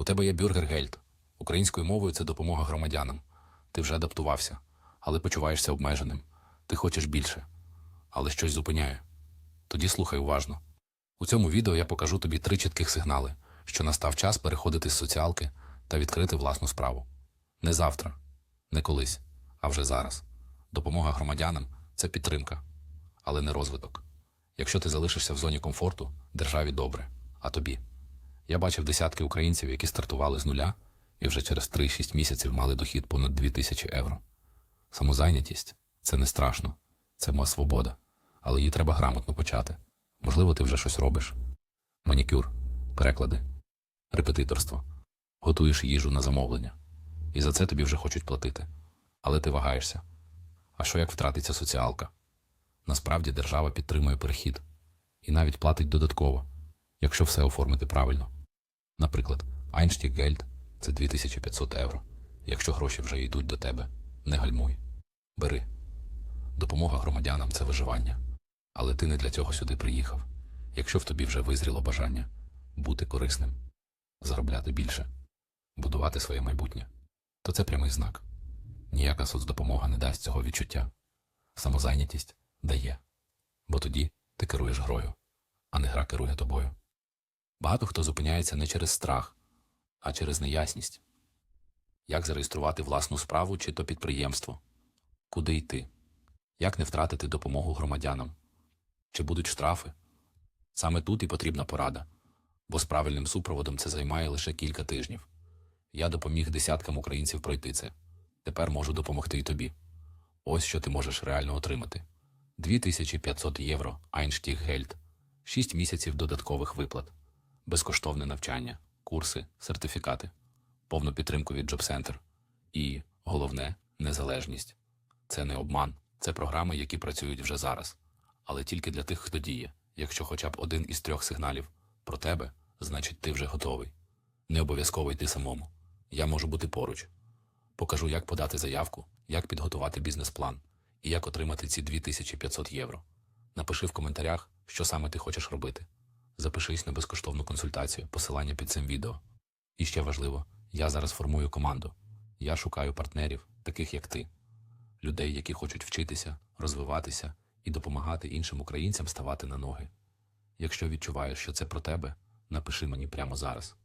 У тебе є бюргергельд. Українською мовою це допомога громадянам. Ти вже адаптувався, але почуваєшся обмеженим. Ти хочеш більше, але щось зупиняє. Тоді слухай уважно. У цьому відео я покажу тобі три чітких сигнали, що настав час переходити з соціалки та відкрити власну справу. Не завтра, не колись, а вже зараз. Допомога громадянам це підтримка, але не розвиток. Якщо ти залишишся в зоні комфорту, державі добре, а тобі. Я бачив десятки українців, які стартували з нуля і вже через 3-6 місяців мали дохід понад 2000 євро. Самозайнятість це не страшно, це моя свобода, але її треба грамотно почати. Можливо, ти вже щось робиш. Манікюр, переклади, репетиторство, готуєш їжу на замовлення. І за це тобі вже хочуть платити. Але ти вагаєшся. А що як втратиться соціалка? Насправді держава підтримує перехід і навіть платить додатково, якщо все оформити правильно. Наприклад, Einstieg-Geld – це 2500 євро. Якщо гроші вже йдуть до тебе, не гальмуй. Бери. Допомога громадянам це виживання. Але ти не для цього сюди приїхав. Якщо в тобі вже визріло бажання бути корисним, заробляти більше, будувати своє майбутнє, то це прямий знак. Ніяка соцдопомога не дасть цього відчуття. Самозайнятість дає. Бо тоді ти керуєш грою, а не гра керує тобою. Багато хто зупиняється не через страх, а через неясність. Як зареєструвати власну справу чи то підприємство? Куди йти? Як не втратити допомогу громадянам? Чи будуть штрафи? Саме тут і потрібна порада, бо з правильним супроводом це займає лише кілька тижнів. Я допоміг десяткам українців пройти це. Тепер можу допомогти і тобі. Ось що ти можеш реально отримати: 2500 євро Einstieg-Geld, 6 місяців додаткових виплат, безкоштовне навчання, курси, сертифікати, повну підтримку від Center і, головне, незалежність. Це не обман, це програми, які працюють вже зараз, але тільки для тих, хто діє. Якщо хоча б один із трьох сигналів про тебе, значить ти вже готовий. Не обов'язково йти самому. Я можу бути поруч. Покажу, як подати заявку, як підготувати бізнес-план і як отримати ці 2500 євро. Напиши в коментарях, що саме ти хочеш робити. Запишись на безкоштовну консультацію, посилання під цим відео. І ще важливо, я зараз формую команду. Я шукаю партнерів, таких як ти, людей, які хочуть вчитися, розвиватися і допомагати іншим українцям ставати на ноги. Якщо відчуваєш, що це про тебе, напиши мені прямо зараз.